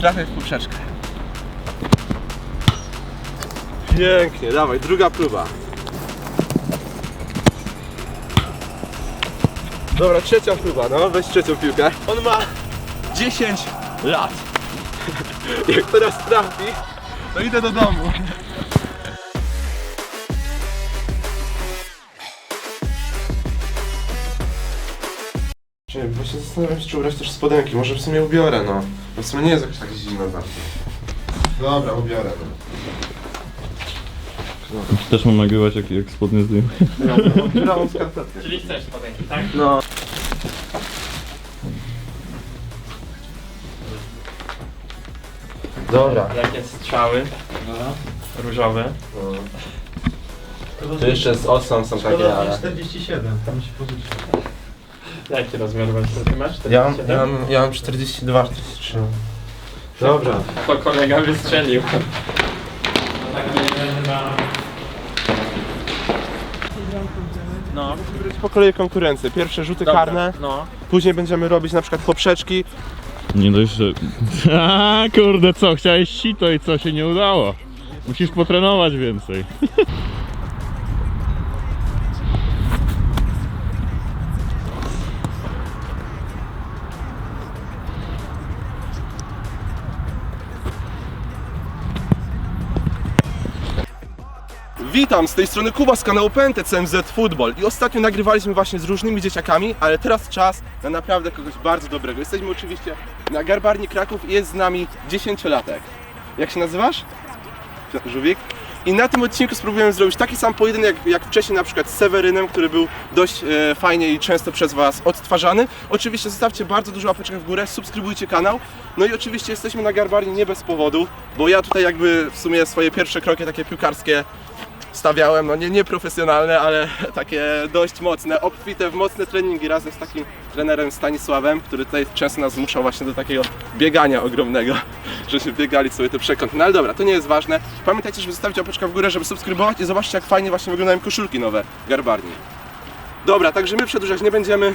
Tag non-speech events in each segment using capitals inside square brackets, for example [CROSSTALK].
trafiaj w poprzeczkę. Pięknie, dawaj, druga próba. Dobra, trzecia próba, no, weź trzecią piłkę. On ma 10 lat. [LAUGHS] Jak teraz trafi, to idę do domu. Nie, właśnie zastanawiam się, czy ubrać też spodenki. Może w sumie ubiorę, no. Bo w sumie nie jest jakoś tak zimno bardzo. Dobra, ubiorę. No. Też mam nagrywać jak, jak spodnie zdejmuję. Ja ubieram skarpetkę. Czyli chcesz spodenki, tak? No. Dobra. Jakie strzały? Różowe. Tu jeszcze z osą są takie, ale... 47, tam się pożyczy. Jaki rozmiar masz? Ty masz? Ja mam, 47? ja mam, ja mam 42, 43. Dobra. To kolega wystrzelił. No, Po kolei konkurencję. Pierwsze rzuty dobra. karne, No. później będziemy robić na przykład poprzeczki. Nie dość, że... [LAUGHS] A kurde, co? Chciałeś sito i co się nie udało? Musisz potrenować więcej. [LAUGHS] Witam, z tej strony Kuba z kanału PNT CMZ Football i ostatnio nagrywaliśmy właśnie z różnymi dzieciakami, ale teraz czas na naprawdę kogoś bardzo dobrego. Jesteśmy oczywiście na Garbarni Kraków i jest z nami dziesięciolatek. Jak się nazywasz? Żółwik? I na tym odcinku spróbujemy zrobić taki sam pojedynek jak, jak wcześniej na przykład z Sewerynem, który był dość e, fajnie i często przez Was odtwarzany. Oczywiście zostawcie bardzo dużo łapeczek w górę, subskrybujcie kanał. No i oczywiście jesteśmy na Garbarni nie bez powodu, bo ja tutaj jakby w sumie swoje pierwsze kroki takie piłkarskie stawiałem, no nie, nie profesjonalne, ale [LAUGHS] takie dość mocne, obfite w mocne treningi razem z takim trenerem Stanisławem, który tutaj często nas zmuszał właśnie do takiego biegania ogromnego, [LAUGHS] żeśmy biegali sobie te przekątne. No ale dobra, to nie jest ważne. Pamiętajcie, żeby zostawić łapeczkę w górę, żeby subskrybować i zobaczcie jak fajnie właśnie wyglądają koszulki nowe Garbarni. Dobra, także my przedłużać nie będziemy.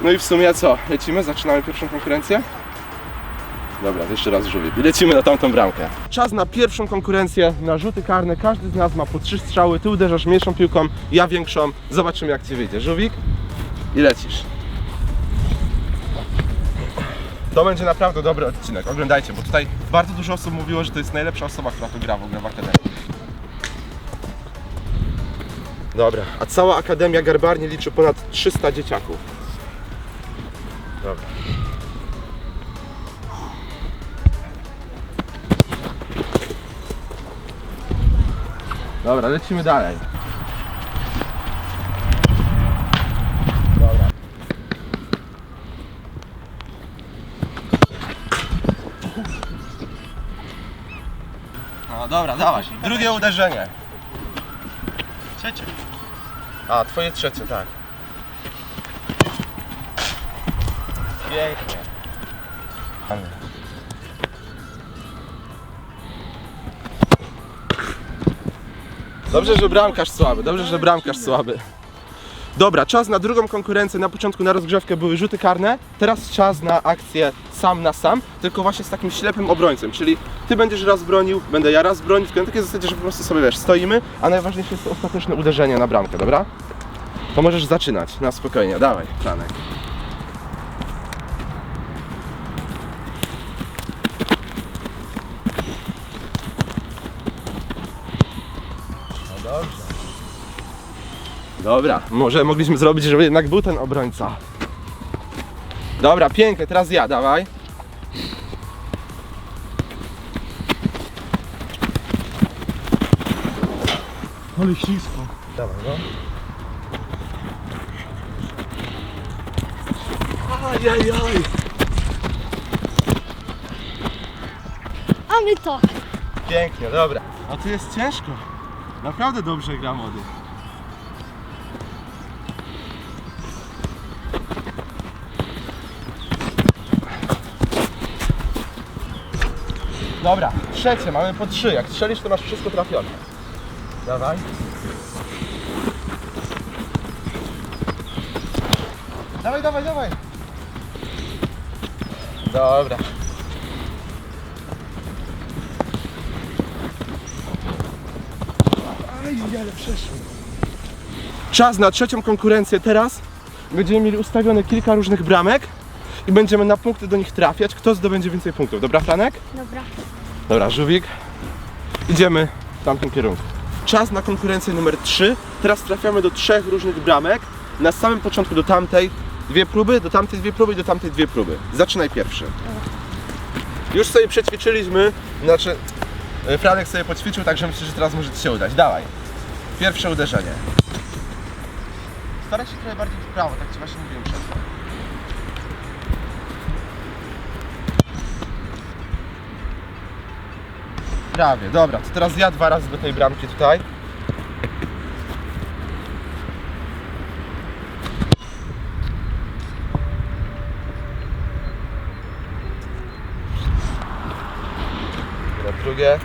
No i w sumie co? Lecimy? Zaczynamy pierwszą konkurencję? Dobra, jeszcze raz żółwik. I lecimy na tamtą bramkę. Czas na pierwszą konkurencję, na rzuty karne. Każdy z nas ma po trzy strzały. Ty uderzasz mniejszą piłką, ja większą. Zobaczymy jak Ci wyjdzie. Żółwik i lecisz. To będzie naprawdę dobry odcinek. Oglądajcie, bo tutaj bardzo dużo osób mówiło, że to jest najlepsza osoba, która tu gra w ogóle w Akademii. Dobra, a cała Akademia Garbarnie liczy ponad 300 dzieciaków. Dobra. Dobra, lecimy dalej. Dobra. No dobra, dawaj. Drugie uderzenie. Trzecie. A, twoje trzecie, tak. Pięknie. Mamy. Dobrze, że bramkarz słaby, dobrze, że bramkarz słaby. Dobra, czas na drugą konkurencję. Na początku na rozgrzewkę były rzuty karne, teraz czas na akcję sam na sam, tylko właśnie z takim ślepym obrońcą, czyli ty będziesz raz bronił, będę ja raz bronił, tylko na takiej zasadzie, że po prostu sobie wiesz, stoimy, a najważniejsze jest to ostateczne uderzenie na bramkę, dobra? To możesz zaczynać, na spokojnie, dawaj, Franek. Dobra, może mogliśmy zrobić, żeby jednak był ten obrońca. Dobra, pięknie, teraz ja, dawaj. Ale ślisko. Dawaj, no. Ajajaj. A my to. Pięknie, dobra. A tu jest ciężko. Naprawdę dobrze gra młody. Dobra, trzecie, mamy po trzy. Jak strzelisz, to masz wszystko trafione. Dawaj. Dawaj, dawaj, dawaj. Dobra. Aj, ale przeszło. Czas na trzecią konkurencję teraz. Będziemy mieli ustawione kilka różnych bramek i będziemy na punkty do nich trafiać. Kto zdobędzie więcej punktów? Dobra, Franek? Dobra. Dobra, żółwik. Idziemy w tamtym kierunku. Czas na konkurencję numer 3. Teraz trafiamy do trzech różnych bramek. Na samym początku do tamtej dwie próby, do tamtej dwie próby i do tamtej dwie próby. Zaczynaj pierwszy. Już sobie przećwiczyliśmy, znaczy e, Franek sobie poćwiczył, także myślę, że teraz może Ci się udać. Dawaj. Pierwsze uderzenie. Staraj się trochę bardziej w prawo, tak Ci właśnie mówiłem przed Prawie, dobra, to teraz ja dwa razy do tej bramki tutaj. Dobra, drugie.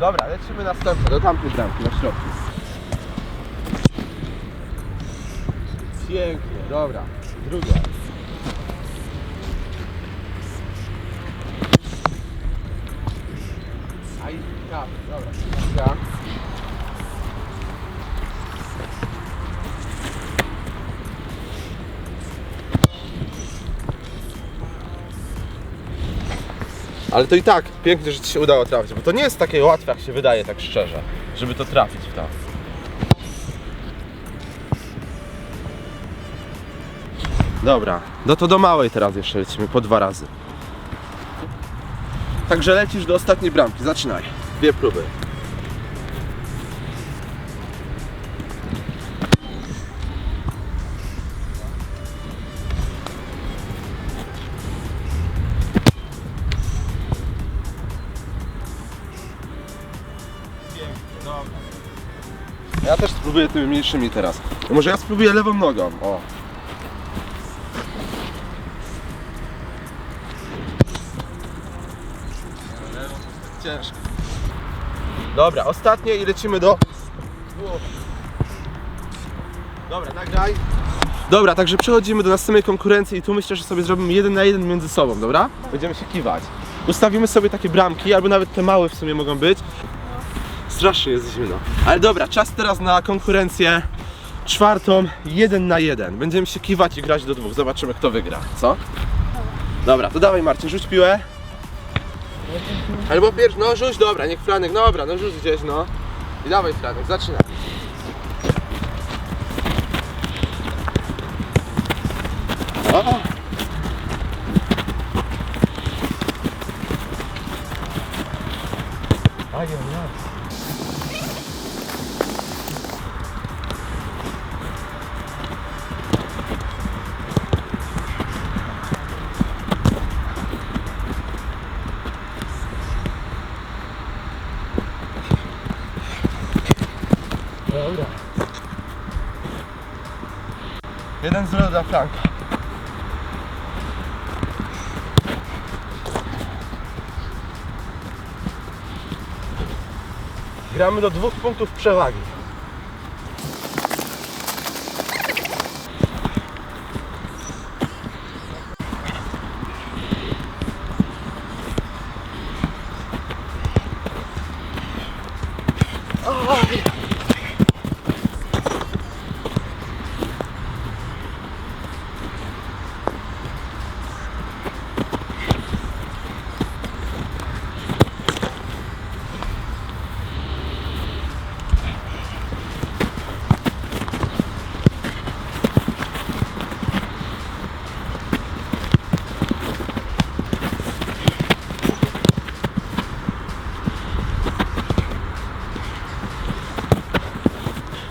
Dobra, lecimy następne, do tamtej bramki, na środku. Pięknie, dobra. Druga. Aj, prawie, dobra. Ale to i tak pięknie, że Ci się udało trafić, bo to nie jest takie łatwe, jak się wydaje, tak szczerze, żeby to trafić w to. Dobra, no to do małej teraz jeszcze lecimy po dwa razy. Także lecisz do ostatniej bramki, zaczynaj. Dwie próby. Ja też spróbuję tymi mniejszymi teraz. Może ja spróbuję lewą nogą. O. Ciężko. Dobra, ostatnie i lecimy do. Dobra, nagraj. Dobra, także przechodzimy do następnej konkurencji i tu myślę, że sobie zrobimy jeden na jeden między sobą, dobra? Będziemy się kiwać. Ustawimy sobie takie bramki, albo nawet te małe w sumie mogą być. Strasznie jest zimno. Ale dobra, czas teraz na konkurencję czwartą, jeden na jeden. Będziemy się kiwać i grać do dwóch. Zobaczymy kto wygra, co? Dobra, to dawaj Marcin, rzuć piłę. Albo pierwszy, no rzuć, dobra, niech Franek, dobra, no rzuć gdzieś, no. I dawaj Franek, zaczynaj. O! Jeden z dla Franka. Gramy do dwóch punktów przewagi.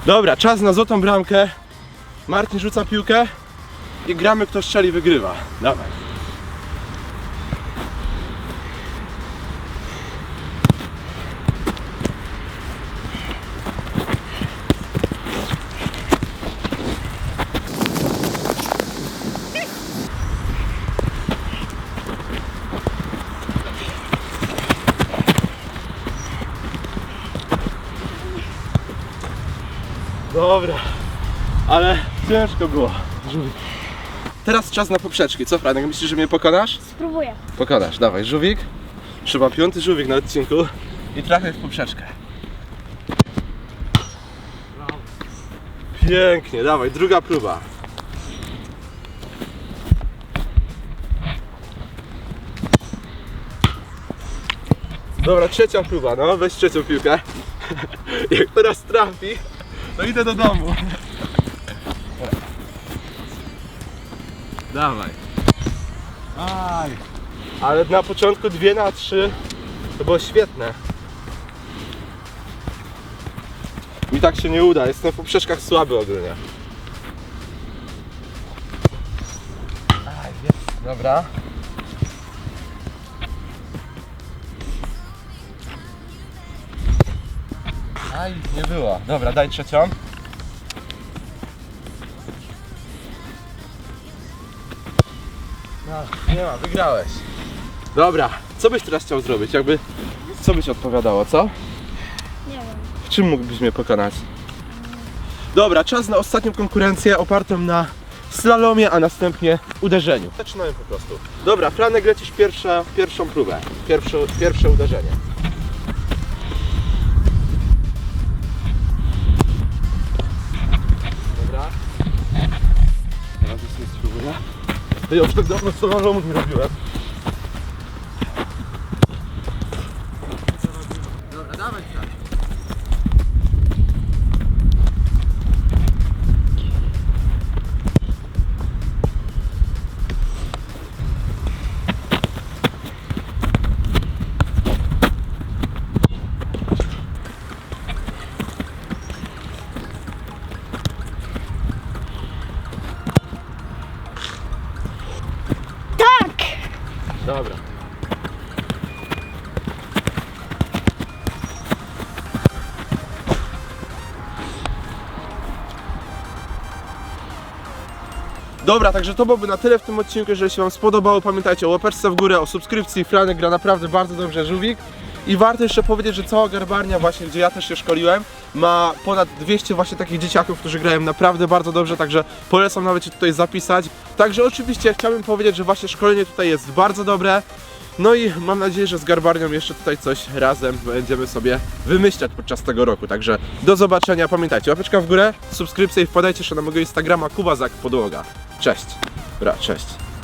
Dobra, czas na złotą bramkę. Martin rzuca piłkę i gramy kto strzeli wygrywa. Dawaj. Dobra, ale ciężko było. teraz czas na poprzeczki. Co Franek, myślisz, że mnie pokonasz? Spróbuję. Pokonasz, dawaj, żółwik. Trzeba piąty żółwik na odcinku i trafiaj w poprzeczkę. Pięknie, dawaj, druga próba. Dobra, trzecia próba, no weź trzecią piłkę. [LAUGHS] Jak teraz trafi, to idę do domu. Dawaj. Aj. Ale na początku dwie na trzy to było świetne. Mi tak się nie uda, jestem w poprzeczkach słaby ogólnie. Aj, jest. Dobra. Aj, nie było. Dobra, daj trzecią. No, nie ma, wygrałeś. Dobra, co byś teraz chciał zrobić? Jakby, co byś odpowiadało, co? Nie wiem. W czym mógłbyś mnie pokonać? Dobra, czas na ostatnią konkurencję opartą na slalomie, a następnie uderzeniu. Zaczynamy po prostu. Dobra, Franek lecisz pierwsza, pierwszą próbę. Pierwsze, pierwsze uderzenie. Ja już tak dawno slalomu nie robiłem. Dobra. Dobra, także to byłoby na tyle w tym odcinku. Jeżeli się Wam spodobało, pamiętajcie o łapeczce w górę, o subskrypcji. Franek gra naprawdę bardzo dobrze żółwik. I warto jeszcze powiedzieć, że cała garbarnia właśnie, gdzie ja też się szkoliłem, ma ponad 200 właśnie takich dzieciaków, którzy grają naprawdę bardzo dobrze, także polecam nawet się tutaj zapisać. Także oczywiście chciałbym powiedzieć, że właśnie szkolenie tutaj jest bardzo dobre. No i mam nadzieję, że z Garbarnią jeszcze tutaj coś razem będziemy sobie wymyślać podczas tego roku. Także do zobaczenia. Pamiętajcie, łapeczka w górę, subskrypcja i wpadajcie jeszcze na mojego Instagrama Kubazak Podłoga. Cześć. Bra, cześć.